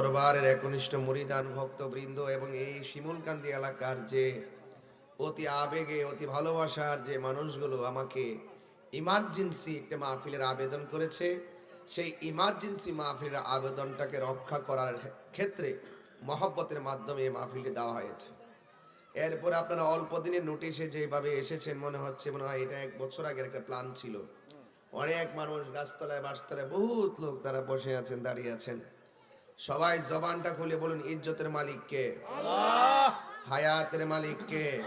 দরবারের একনিষ্ঠ মরিদান ভক্তবৃন্দ এবং এই শিমুলকান্দি এলাকার যে অতি আবেগে, অতি ভালোবাসার যে মানুষগুলো আমাকে ইমার্জেন্সি একটা মাহফিলের আবেদন করেছে, সেই ইমার্জেন্সি মাহফিলের আবেদনটাকে রক্ষা করার ক্ষেত্রে মহব্বতের মাধ্যমে এই মাহফিলটি দেওয়া হয়েছে। এরপর আপনারা অল্প দিনের নোটিশে যেভাবে এসেছেন, মনে হচ্ছে মনে হয় এটা এক বছর আগের একটা প্ল্যান ছিল। অনেক মানুষ গাছতলায় বাসতলায় বহুত লোক তারা বসে আছেন, দাঁড়িয়ে আছেন। সবাই জবানটা খুলে বলুন ইজ্জতের মালিক কে? হায়াতের মালিক কে?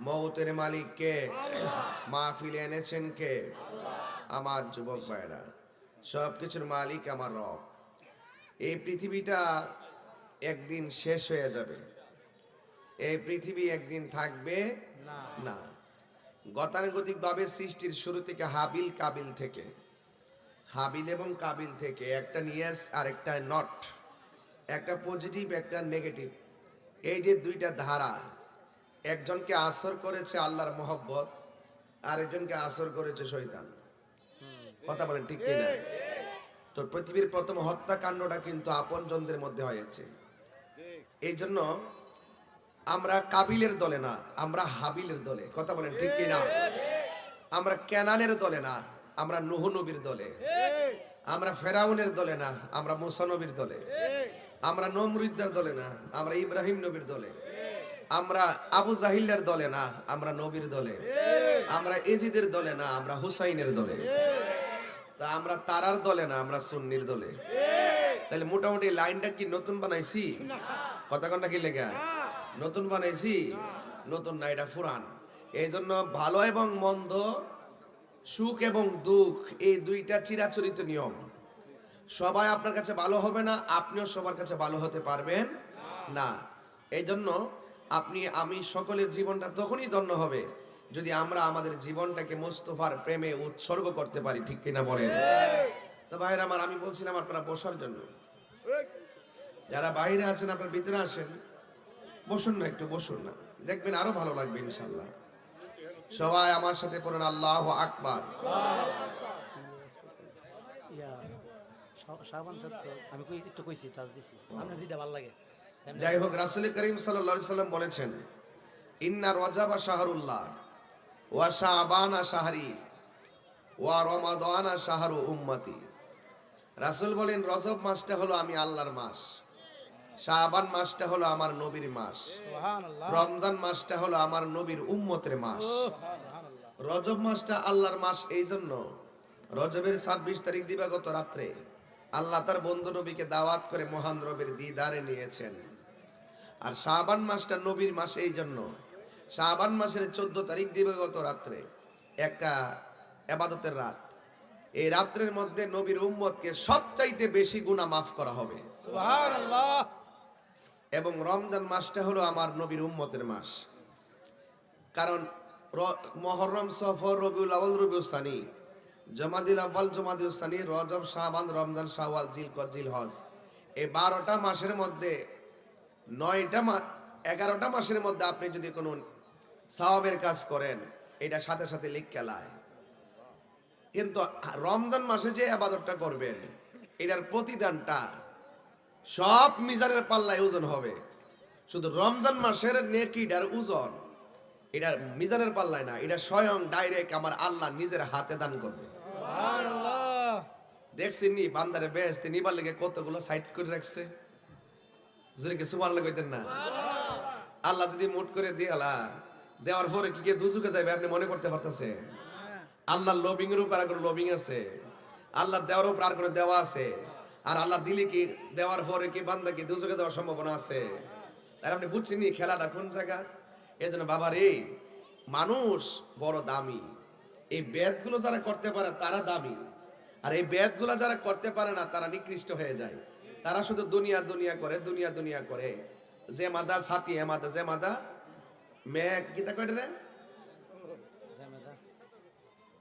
মৌতের মালিক কে? মাহফিলে এনেছেন কে? আমার যুবক ভাইরা সব কিছুর মালিক আমার রব। এই পৃথিবীটা একদিন শেষ হয়ে যাবে। এই পৃথিবী একদিন থাকবে? না। গতানুগতিক ভাবে সৃষ্টির শুরু থেকে হাবিল কাবিল থেকে। হাবিল এবং কাবিল থেকে একটা নিয়েস আর একটা নট একটা পজিটিভ একটা নেগেটিভ এই যে দুইটা ধারা একজনকে আসর করেছে আল্লাহর মোহব্বত আর একজনকে আসর করেছে শৈতান কথা বলেন ঠিক কিনা? তো পৃথিবীর প্রথম হত্যাকাণ্ডটা কিন্তু আপনজনদের মধ্যে হয়েছে। এই জন্য আমরা কাবিলের দলে না আমরা হাবিলের দলে। কথা বলেন ঠিক কিনা? আমরা কেনানের দলে না। আমরা নুহ নবীর দলে। আমরা ফেরাউনের দলে না আমরা মুসা নবীর দলে। আমরা নমরুদ্দার দলে না আমরা ইব্রাহিম নবীর দলে। আমরা আবু জাহিল্লার দলে না আমরা নবীর দলে। আমরা এজিদের দলে না আমরা হুসাইনের দলে। তা আমরা তারার দলে না আমরা সুন্নির দলে। তাহলে মোটামুটি লাইনটা কি নতুন বানাইছি? কথা কন্যা কি লেখা নতুন বানাইছি? নতুন না এটা ফুরান। এই জন্য ভালো এবং মন্দ সুখ এবং দুঃখ, এই দুইটা চিরাচরিত নিয়ম। সবাই আপনার কাছে ভালো হবে না, আপনিও সবার কাছে ভালো হতে পারবেন না। এই জন্য আপনি, আমি সকলের জীবনটা তখনই ধন্য হবে যদি আমরা আমাদের জীবনটাকে মোস্তফার প্রেমে উৎসর্গ করতে পারি, ঠিক কিনা বলেন? তো ভাইরা আমার, আমি বলছিলাম আপনারা বসার জন্য। যারা বাইরে আছেন, আপনার ভিতরে আসেন। বসুন না, একটু বসুন না। দেখবেন আরও ভালো লাগবে, ইনশাল্লাহ। সবাই আমার সাথে পড়েন আল্লাহ আকবার। যাই হোক রাসুল করিম সাল্লাম বলেছেন ইন্না রজাবা শাহরুল্লাহ ওয়া শাহবানা শাহরি ওয়া রমাদানা শাহরু উম্মতি। রাসুল বলেন রজব মাসটা হলো আমি আল্লাহর মাস। শাহবান মাসটা হলো আমার নবীর মাস। রমজান মাসটা হলো আমার নবীর উম্মতের মাস। রজব মাসটা আল্লাহর মাস এই জন্য। রজবের ছাব্বিশ তারিখ দিবাগত রাত্রে আল্লাহ তার বন্ধু নবীকে দাওয়াত করে মহান রবির দিদারে নিয়েছেন। আর শাবান মাসটা নবীর মাস এই জন্য। শাবান মাসের চোদ্দ তারিখ দিবাগত রাত্রে একটা এবাদতের রাত। এই রাত্রের মধ্যে নবীর উম্মতকে সবচাইতে বেশি গুনাহ মাফ করা হবে। এবং রমজান মাসটা হলো আমার নবীর উম্মতের মাস। কারণ মহরম সফর রবিউল আউল রবিউল সানি জমাদিল আব্বাল জমাদিল সানি, রজব, শাবান, রমজান, শাওয়াল জিলকদ জিলহজ। এই বারোটা মাসের মধ্যে, নয়টা মা, এগারোটা মাসের মধ্যে আপনি যদি কোনো সাওয়াবের কাজ করেন, এটা সাথে সাথে লিখ খেলায় কিন্তু রমজান মাসে যে আবাদতটা করবেন, এটার প্রতিদানটা সব মিজানের পাল্লায় ওজন হবে। শুধু রমজান মাসের নেকিটার ওজন এটা মিজানের পাল্লায় না এটা স্বয়ং ডাইরেক্ট আমার আল্লাহ নিজের হাতে দান করবে। সুবহানাল্লাহ। দেখছেন নি বান্দারে বেহেস্তে নিবার লেগে কতগুলো সাইড করে রাখছে। জোরে কিছু ভালো কইতেন না? আল্লাহ যদি মুট করে দিয়ালা দেওয়ার পরে কি কে দুজুকে যাবে আপনি মনে করতে পারতেছে আল্লাহ লবিং এর উপর আর কোনো লবিং আছে? আল্লাহ দেওয়ার উপর আর কোনো দেওয়া আছে? আর আল্লাহ দিলে কি, দেওয়ার পরে কি বান্দা কি দুজুকে যাওয়ার সম্ভাবনা আছে? তাই আপনি বুঝছেন খেলাটা কোন জায়গা? এই জন্য বাবা রে, মানুষ বড় দামি। এই বেদগুলো যারা করতে পারে তারা দামি। আর এই বেদগুলো যারা করতে পারে না, তারা নিকৃষ্ট হয়ে যায়। তারা শুধু দুনিয়া দুনিয়া করে, দুনিয়া দুনিয়া করে। যে মাদা ছাতি, এ মাদা, যে মাদা। মেঘ গীতা কয়টা রে?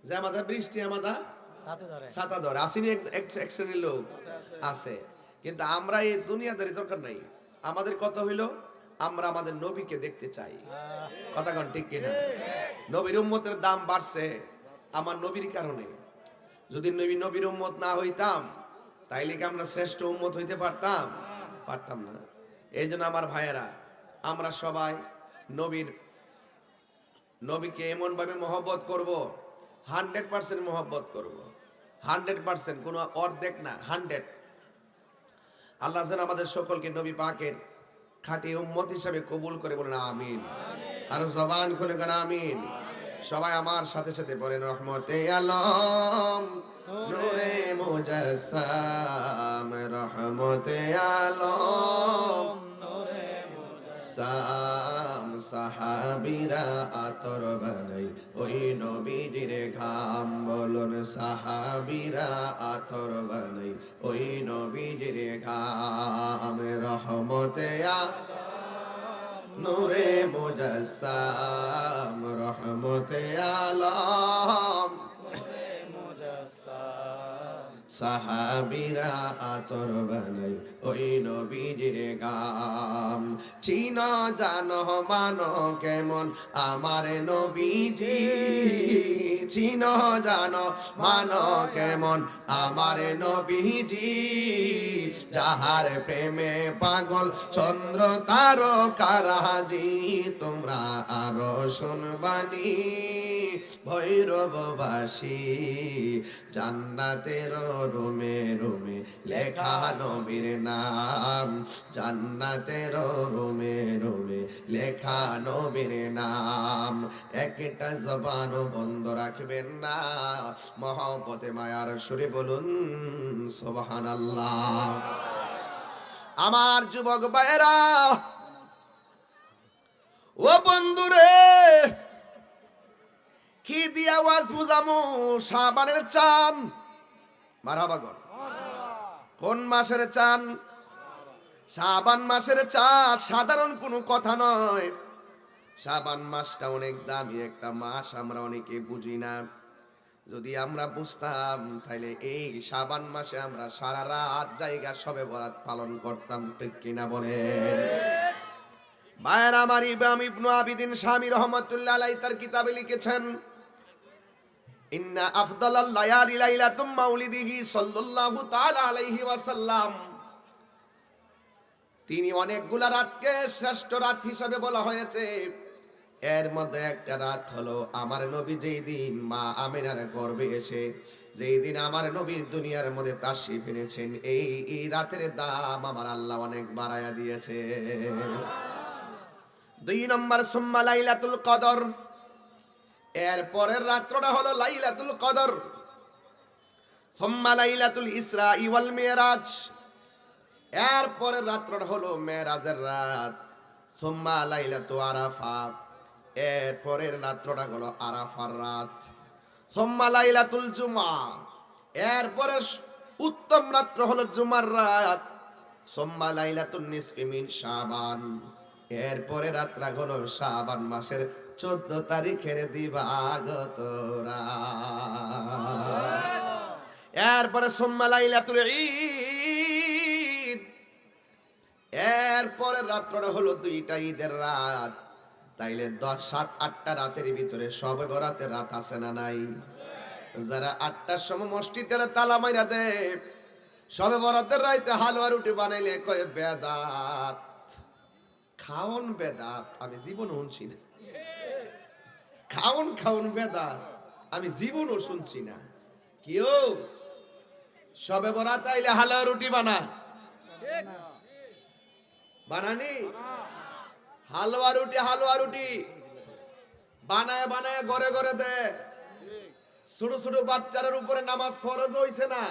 যে মাদা বৃষ্টি আমাদা ধরে ছাতা ধরে। আসেনি এক- শ্রেণির লোক। আছে কিন্তু আমরা এই দুনিয়াদারি দরকার নাই। আমাদের কথা হইল? আমরা আমাদের নবীকে দেখতে চাই। কথা কন ঠিক কিনা? নবীর উম্মতের দাম বাড়ছে আমার নবীর কারণে। যদি নবী নবীর উম্মত না হইতাম তাইলে কি আমরা শ্রেষ্ঠ উম্মত হইতে পারতাম? পারতাম না। এই জন্য আমার ভাইয়েরা আমরা সবাই নবীর নবীকে এমন ভাবে মহব্বত করব হান্ড্রেড পার্সেন্ট মহব্বত করব। হান্ড্রেড পার্সেন্ট কোনো অর্ধেক না হান্ড্রেড। আল্লাহ যেন আমাদের সকলকে নবী পাকের খাঁটি উম্মত হিসাবে কবুল করে বলেন আমিন। আর জবান খুলে কেন আমিন। সবাই আমার সাথে সাথে বলেন রহমতে আলম নূরে মুজাসসাম রহমতে আলম সাম সাহাবিরা আতর বানাই। ওই নবীজির ঘাম বলুন সাহাবিরা আতর বানাই। ওই নবীজির ঘাম রহমতে আ নূরে মুজাসসাম রহমতে আলম সাহাবিরা আতর বানাই, ওই নবীজির গাম। চিন জানো মানো কেমন আমার নবীজি? চিন জানো মানো কেমন আমার নবীজি? যাহার প্রেমে পাগল চন্দ্র তার কারাজি তোমরা আরও শুনবানি। ভৈরববাসী জান্নাতের রুমে রুমে লেখা নবীর নাম। জান্নাতের রুমে রুমে লেখা নবীর নাম। একটা জবানও বন্ধ রাখবেন না। মহব্বতে, মায়ার সুরে বলুন সোবাহান আমার যুবক ভাইয়েরা, ও বন্ধুরে কি দিয়া ওয়াজ বুঝামু? সাবানের চান। মারাবাগন কোন মাসের চান? সাবান মাসের চাঁদ সাধারণ কোনো কথা নয়। সাবান মাসটা অনেক দামি, একটা মাস আমরা অনেকে বুঝি না। যদি আমরা বুঝতাম তাহলে এই সাবান মাসে আমরা সারা রাত জায়গা সবে বরাত পালন করতাম, ঠিক কিনা বলেন? মায়ের আমার ইমাম ইবনু আবিদিন স্বামী রহমতুল্লাহ তার কিতাবে লিখেছেন ইন্না আফদালাল লায়ালি লাইলাতুম মাউলিদিহি সাল্লাল্লাহু তাআলা আলাইহি ওয়াসাল্লাম। তিনি অনেকগুলা রাতকে শ্রেষ্ঠ রাত হিসাবে বলা হয়েছে। এর মধ্যে একটা রাত হলো আমার নবী যেই দিন মা আমিনার গর্বে এসে যেই দিন আমার নবী দুনিয়ার মধ্যে তাশরিফ এনেছেন, এই এই রাতের দাম আমার আল্লাহ অনেক বাড়ায়া দিয়েছে। দুই নম্বর, সুম্মা লাইলাতুল কদর। এর পরের রাত্রটা হলো লাইলাতুল কদর। সুম্মা লাইলাতুল ইসরা ইওয়াল মিরাজ। এর পরের রাত্রটা হলো মেরাজের রাত। সুম্মা লাইলাতু আরাফা। এর পরের রাত্রটা হলো আরাফার রাত। সুম্মা লাইলাতুল জুমা। এর পরের উত্তম রাত্র হলো জুমার রাত। সোম্মা লাইলাতুন নিসফি মিন শাবান। এরপরে রাত্রা হলো শাবান মাসের চোদ্দ তারিখের দিবাগত। এরপরে সোম্মা লাইলাতুল ঈদ। এরপরে রাত্রটা হলো দুইটা ঈদের রাত। তাইলে দশ, সাত, আটটা রাতের ভিতরে সবে বরাতের রাত আছে না নাই? যারা আটটার সময় মসজিদের তালা মাইরা দে সবে বরাতের রাইতে হালুয়া রুটি বানাইলে কয়ে, বেদাত, খাওন বেদাত। আমি জীবন শুনছি না। খাওন খাওন বেদাত। আমি জীবনও শুনছি না। কেউ সবে বরাত আইলে হালুয়া রুটি বানা। বানানি? হালুয়া রুটি হালুয়া রুটি। বানায় বানায় ঘরে ঘরে দে। ছোট ছোট বাচ্চাদের উপরে নামাজ ফরজ হইছে না।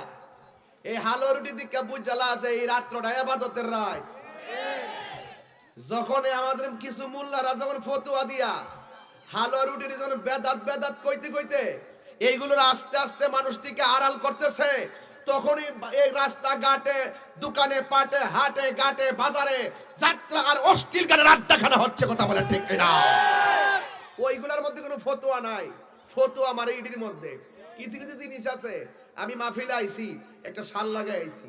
এই হালুয়া রুটি দিকা বুঝালা আছে এই রাত্রটা আবাদতের রাত যখন আমাদের কিছু মোল্লারা যখন ফতুয়া দিয়া হালুয়া রুটির যখন বেদাত বেদাত কইতে কইতে এইগুলোর আস্তে আস্তে মানুষ থেকে আড়াল করতেছে। তখনই এই রাস্তা ঘাটে দোকানে, পাটে, হাটে, ঘাটে, বাজারে যাত্রা আর অশ্লীল গানের আড্ডাখানা হচ্ছে কথা বলে ঠিক না ওইগুলোর মধ্যে কোনো ফতোয়া নাই। ফতোয়া আমার ইডির মধ্যে। কিছু কিছু জিনিস আছে। আমি মাহফিলে আইছি, একটা শাল লাগাই আইছি।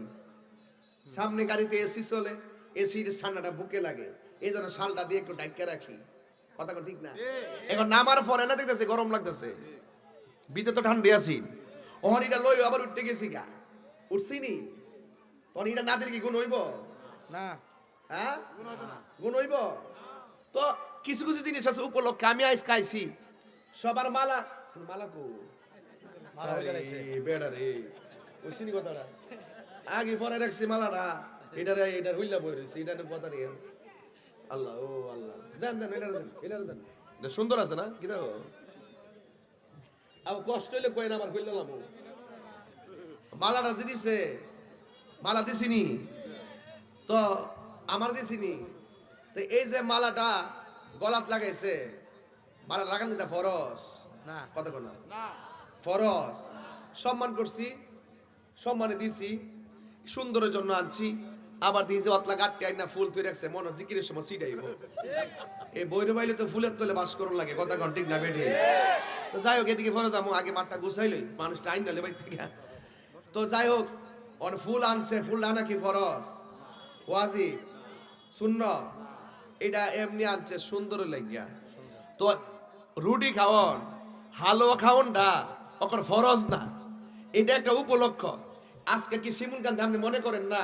সামনে গাড়িতে এসি চলে, এসির ঠান্ডাটা বুকে লাগে। এই জন্য শালটা দিয়ে একটু ডাইকে রাখি। কথা ঠিক না? এখন নামার পরে না দেখতেছে গরম লাগতেছে। ভিতরে তো ঠান্ডা আছি। ওহন এটা লই আবার উঠতে গেছি গা। উঠছি নি? তখন এটা না দিলে কি গুণ হইব? না। হ্যাঁ? গুণ হইব? তো কিছু কিছু জিনিস আছে উপলক্ষে আমি আইস খাইছি। সবার মালা মালা কো বেড়া রে। ওই কথাটা? আগে পরে রাখছি মালাটা। এটা রে এটা হইলা বই রইছে এটা কথা নেই আল্লাহ ও আল্লাহ। দেন দেন এলারে দেন এলারে দেন। এটা সুন্দর আছে না? কি দেখো? আবার কষ্ট হইলে কই না আমার কইলাম মালাটা যে দিছে মালা দিছিনি। তো আমার দিছিনি। তো এই যে মালাটা গলাত লাগাইছে মালা লাগান দিতা ফরস না। কত কোনা ফরস সম্মান করছি সম্মানে দিছি সুন্দরের জন্য আনছি। আবার দিয়েছে অতলা গাটতে আইনা ফুল তুই রাখছে মনে জিকিরের সময় সিটাইব এই বৈর বাইলে তো ফুলের তলে বাস করুন লাগে কথা কন ঠিক না বেঠে। তো যাই হোক এদিকে ফরজ আমো আগে মাঠটা গুছাইলই মানুষটা আইন নালে বাইর থেকে। তো যাই হোক ওর ফুল আনছে ফুল আনা কি ফরজ? ওয়াজি শূন্য এটা এমনি আনছে সুন্দর লাগিয়া। তো রুটি খাওয়ন হালুয়া খাওয়নটা ওকর ফরজ না। এটা একটা উপলক্ষ। আজকে কি শিমুল গান্ধী আপনি মনে করেন না?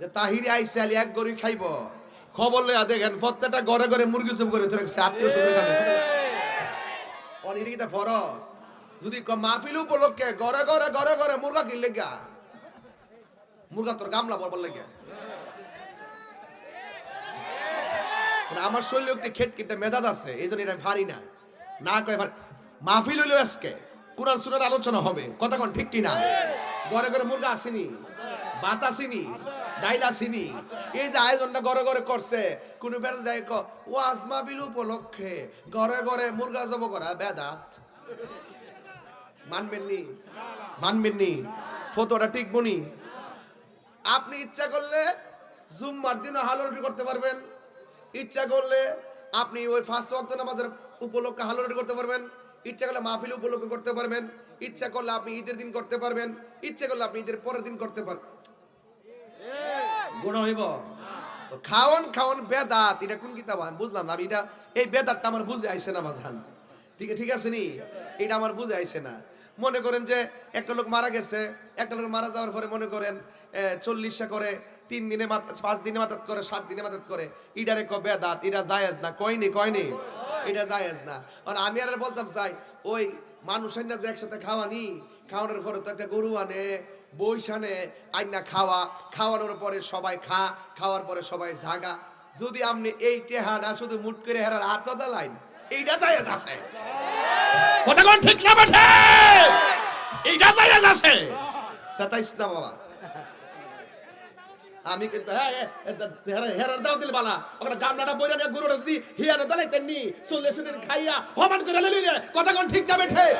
যে তাহিরি আইসে আলি এক গরি খাইব। খবর লইয়া দেখেন, প্রত্যেকটা ঘরে ঘরে মুরগি চুপ করে রাখছে, আত্মীয় স্বজন গানে অনেক কি ফরজ। যদি ক- মাহফিল উপলক্ষে ঘরে ঘরে ঘরে ঘরে মুরগা কিনলে গা মুরগা তোর গামলা বলবার লাগে। মানে আমার শরীরে একটি খেট কেটে মেজাজ আছে, এই জন্য এটা আমি পারি না। না কয় পারি মাহফিল হইল আজকে, কোরআন সুরার আলোচনা হবে, কথা কোন ঠিক কিনা? ঘরে ঘরে মুরগা আসেনি, ভাত আসেনি ডাইল এই যে আয়োজনটা ঘরে ঘরে করছে, কোন বেড়া যায় ওয়াজ মাহফিল উপলক্ষে ঘরে ঘরে মুরগা জব করা বেদাত। মানবেন নি? মানবেন ঠিক বনি আপনি ইচ্ছা করলে জুম্মার দিনও হালুয়া রুটি করতে পারবেন। ইচ্ছা করলে আপনি ওই ফার্স্ট ওয়াক্ত নামাজের উপলক্ষে হালুয়া করতে পারবেন। ইচ্ছা করলে মাহফিল উপলক্ষে করতে পারবেন। ইচ্ছা করলে আপনি ঈদের দিন করতে পারবেন। ইচ্ছা করলে আপনি ঈদের পরের দিন করতে পারবেন খাওন খাওন বেদাত, এটা কোন কিতাব? আমি বুঝলাম না এটা, এই বেদাতটা আমার বুঝে আইছে না বাজান। ঠিক ঠিক আছে নি? এটা আমার বুঝে আইছে না। মনে করেন যে একটা লোক মারা গেছে, একটা লোক মারা যাওয়ার পরে মনে করেন করে, তিন দিনে পাঁচ দিনে মাতাত করে, সাত দিনে মাতাত করে, ইডারে ক বেদাত, এটা জায়েজ না কয়নি কয়নি এটা জায়েজ না। আর আমি আর বলতাম চাই ওই মানুষের না যে একসাথে খাওয়ানি, খাওয়ানোর পরে তো একটা গরু আনে বৈশানে আইনা খাওয়া খাওয়ানোর পরে সবাই খা খাওয়ার পরে সবাই জাগা। যদি আপনি এই টেহাটা শুধু মুট করে হেরার হাত লাইন এইটা জায়েজ আছে। কথা কোন ঠিক না এইটা জায়েজ আছে। সাতাইশ না বাবা। আমি কিন্তু হ্যাঁ হ্যাঁ, হেরা- হেরার দাও দিল বালা। ওখানে গামলাটা বইরা নিয়ে গুরুটা যদি হিয়ানো দালাইতেন নি চল্লিশ খাইয়া হমান করে লিলে কথা কোন ঠিক না বেঠে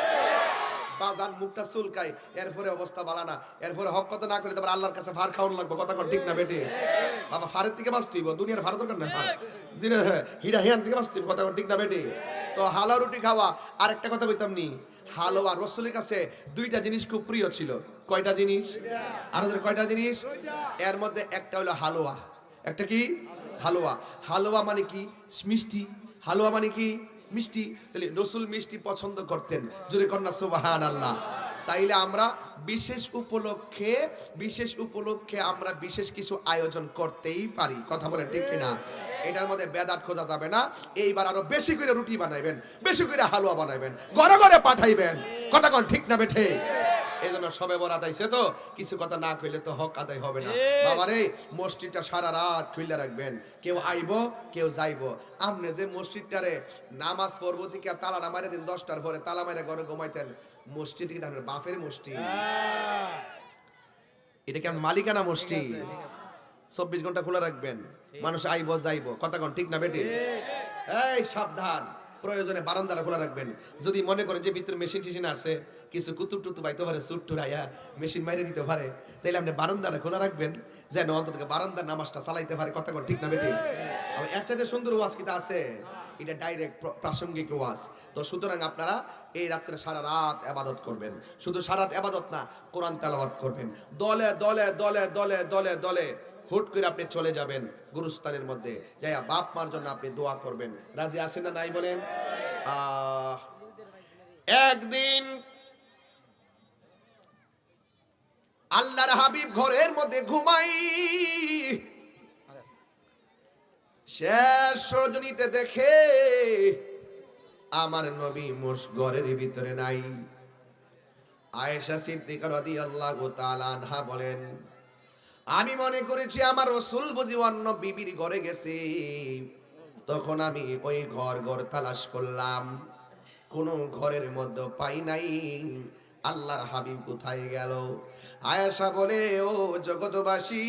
বাজান মুখটা চুলকাই এরপরে অবস্থা বালা না। এরপরে হক কথা না করে তারপর আল্লাহর কাছে ভার খাওয়ান লাগবে, কথা কোন ঠিক না বেটে? বাবা, ফারের থেকে বাঁচতেইব দুনিয়ার ভার দরকার না দিনে হিরা হিয়ান থেকে বাঁচতেইব কথা কোন ঠিক না বেটে? তো হালা রুটি খাওয়া, আরেকটা কথা কইতাম নি, হালুয়া রসুলের কাছে দুইটা জিনিস খুব প্রিয় ছিল। কয়টা জিনিস? আর কয়টা জিনিস? এর মধ্যে একটা হলো হালুয়া। একটা কি? হালুয়া। হালুয়া মানে কি? মিষ্টি। হালুয়া মানে কি? মিষ্টি, তাহলে রসুল মিষ্টি পছন্দ করতেন। জোরে কন্যা সুবাহান আল্লাহ তাইলে আমরা বিশেষ উপলক্ষে বিশেষ উপলক্ষে আমরা বিশেষ কিছু আয়োজন করতেই পারি। কথা বলে ঠিক কিনা? এটার মধ্যে বেদাত খোঁজা যাবে না। এইবার আরও বেশি করে রুটি বানাইবেন, বেশি করে হালুয়া বানাইবেন, ঘরে ঘরে পাঠাইবেন। কথা কন ঠিক না বেঠে? এই জন্য সবে বরাত আইছে তো। কিছু কথা না কইলে তো হক আদায় হবে না। বাবারে মসজিদটা সারা রাত খুইলা রাখবেন। কেউ আইব কেউ যাইব। আপনি যে মসজিদটারে নামাজ পড়ব থেকে তালাটা মারে দিন দশটার পরে তালা মারে ঘরে ঘুমাইতেন মসজিদ কিন্তু আপনার বাপের মসজিদ। এটা কি আপনার মালিকানা মসজিদ? চব্বিশ ঘণ্টা খোলা রাখবেন। মানুষ আইব যাইব। কথা কন ঠিক না বেটি? এই সাবধান। প্রয়োজনে বারান্দাটা খোলা রাখবেন। যদি মনে করেন যে ভিতরে মেশিন টেশিন আছে কিছু কুতুব টুতু পাইতে পারে সুট টুরাইয়া মেশিন মাইরে দিতে পারে। তাইলে আপনি বারান্দাটা খোলা রাখবেন, যেন অন্তত বারান্দার নামাজটা চালাইতে পারে। কথা কন ঠিক না বেটি? এর চাইতে সুন্দর ওয়াজ কিটা আছে? এটা ডাইরেক্ট প্রাসঙ্গিক ওয়াজ। তো সুতরাং আপনারা এই রাত্রে সারা রাত আবাদত করবেন। শুধু সারা রাত আবাদত না, কোরআন তেলাওয়াত করবেন। দলে দলে দলে দলে দলে দলে হুট করে আপনি চলে যাবেন গুরুস্থানের মধ্যে। যাইয়া বাপ মার জন্য আপনি দোয়া করবেন। রাজি আছেন না নাই বলেন? একদিন আল্লাহর হাবিব ঘরের মধ্যে ঘুমাই। শেষ রজনীতে দেখে আমার নবী মোশ ঘরের ভিতরে নাই। আয়েশা সিদ্দিকা রাদিয়াল্লাহু তাআলা আনহা বলেন, আমি মনে করেছি আমার রসুল বুঝি অন্য বিবির ঘরে গেছে। তখন আমি ওই ঘর ঘর তালাশ করলাম। কোনো ঘরের মধ্যে পাই নাই। আল্লাহর হাবিব কোথায় গেল? আয়েশা বলে, ও জগতবাসী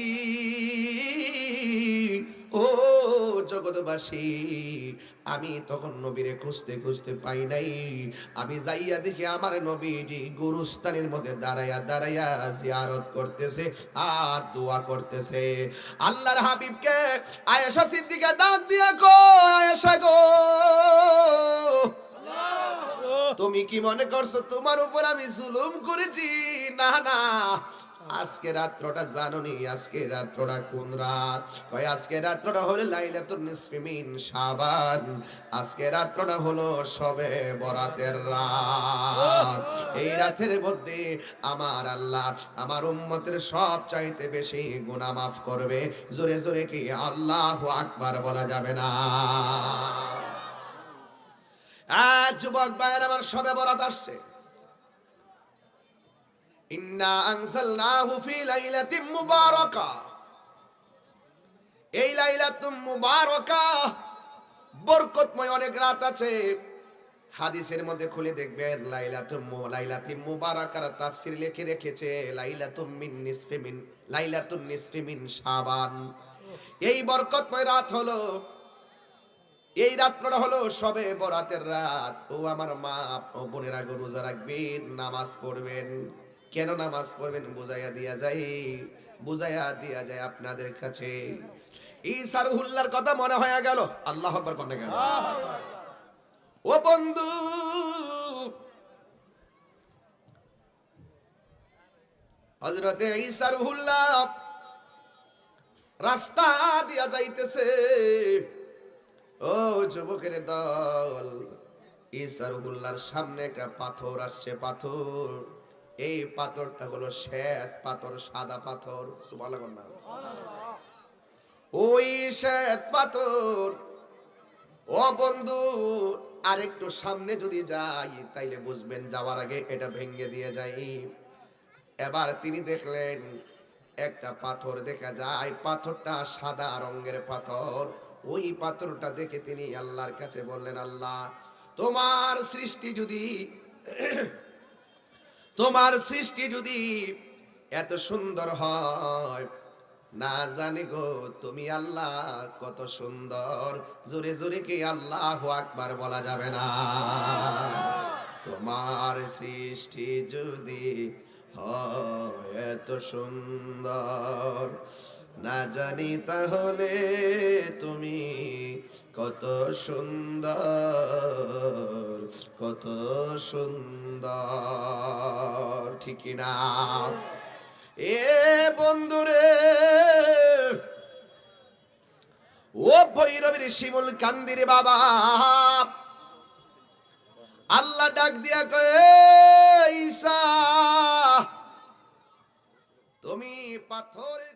ও জগতবাসী আমি তখন নবীরে খুঁজতে খুঁজতে পাই নাই। আমি যাইয়া দেখি আমার নবীজি গুরুস্থানের মধ্যে দাঁড়াইয়া দাঁড়াইয়া জিয়ারত করতেছে আর দোয়া করতেছে। আল্লাহর হাবিবকে আয়েশা সিদ্দিকা ডাক দিয়া গো আয়েশা গো তুমি কি মনে করছ তোমার উপর আমি জুলুম করেছি? না না। আজকে রাত্রটা জানোনি, আজকে রাত্রটা কোন রাত? কয়, আজকে রাত্রটা হলো লাইলাতুন নিসফি মিন শাবান। আজকে রাত্রটা হলো সবে বরাতের রাত। এই রাতের মধ্যে আমার আল্লাহ আমার উম্মতের সব চাইতে বেশি গুনাহ মাফ করবে। জোরে জোরে কি আল্লাহু আকবার বলা যাবে না? আজ যুবক ভাইয়ের আমার সবে বরাত আসছে। এই লাইলাতুম বরকতময় অনেক রাত আছে। হাদিসের মধ্যে খুলে দেখবেন, লাইলাতুম মু- লাইলাতিন মুবারাকার তাফসীর লিখে রেখেছে, লাইলাতুম মিন নিসফি মিন এই বরকতময় রাত হলো এই রাত্রটা হলো সবে বরাতের রাত। ও আমার মা ও বোনেরা রোজা রাখবেন, নামাজ পড়বেন। কেন নামাজ পড়বেন? বুঝাইয়া দিয়া যায় বুঝাইয়া দিয়া যায় আপনাদের কাছে। ঈসার হুল্লার কথা মনে হয়ে গেল। আল্লাহ আকবার কোনে? গেল ও বন্ধু হজরতে ঈসার হুল্লা রাস্তা দিয়া যাইতেছে। ও যুবকের দল ইসারুল্লাহর সামনে একটা পাথর আসছে, পাথর। এই পাথরটা হলো শ্বেত পাথর, সাদা পাথর। না। ওই শ্বেত পাথর, ও বন্ধু আর একটু সামনে যদি যাই, তাইলে বুঝবেন যাওয়ার আগে এটা ভেঙে দিয়ে যাই। এবার তিনি দেখলেন, একটা পাথর দেখা যায়, পাথরটা সাদা রঙের পাথর। ওই পাথরটা দেখে তিনি আল্লাহর কাছে বললেন, আল্লাহ, তোমার সৃষ্টি যদি তোমার সৃষ্টি যদি এত সুন্দর হয়, না জানি গো, তুমি আল্লাহ কত সুন্দর। জোরে জোরে কি আল্লাহ আকবার বলা যাবে না? তোমার সৃষ্টি যদি এত সুন্দর। না জানি তাহলে তুমি কত সুন্দর কত সুন্দর, ঠিক না? এ বন্ধুরে, ও ভৈরবীর শিমুল কান্দিরে বাবা, আল্লাহ ডাক দিয়া কয়ে ঈসা তুমি পাথরের